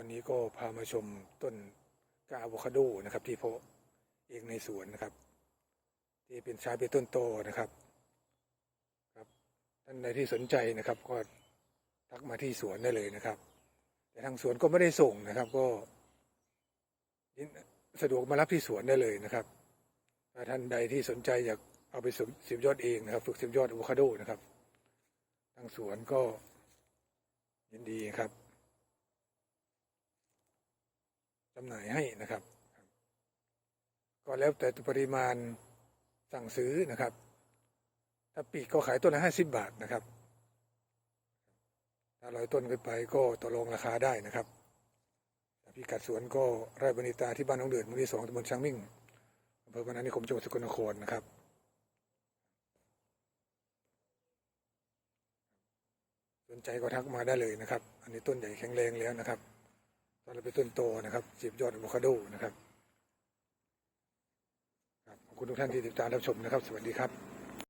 วันนี้ก็พามาชมต้นกาอะโวคาโดนะครับ ที่เพาะเองในสวนนะครับ ที่เป็นชาเป็นต้นโตนะครับครับท่านใดที่สนใจนะครับก็ทักมาที่สวนได้เลยนะครับ แต่ทางสวนก็ไม่ได้ส่งนะครับ ก็สะดวกมารับที่สวนได้เลยนะครับถ้าท่านใดที่สนใจอยากเอาไปสิบยอดเองนะครับ ฝึกสิบยอดอะโวคาโดนะครับ ทางสวนก็ยินดีครับ จำหน่ายให้นะครับ ก็แล้วแต่ปริมาณสั่งซื้อนะครับ ถ้าปีกก็ขายต้นละห้าสิบบาทนะครับ ถ้าร้อยต้นขึ้นไปก็ต่อรองราคาได้นะครับแต่พิกัดสวนก็ไร่บริตาที่บ้านน้องเดือดหมู่ที่สองตำบลช้างมิ่งอำเภอพนัสนิคมจังหวัดสกลนครนะครับ สนใจก็ทักมาได้เลยนะครับ อันนี้ต้นใหญ่แข็งแรงแล้วนะครับ ตอนเราไปต้นโตนะครับจีบยอดอะโวคาโดนะครับครับ ขอบคุณทุกท่านที่ติดตามรับชมนะครับ สวัสดีครับ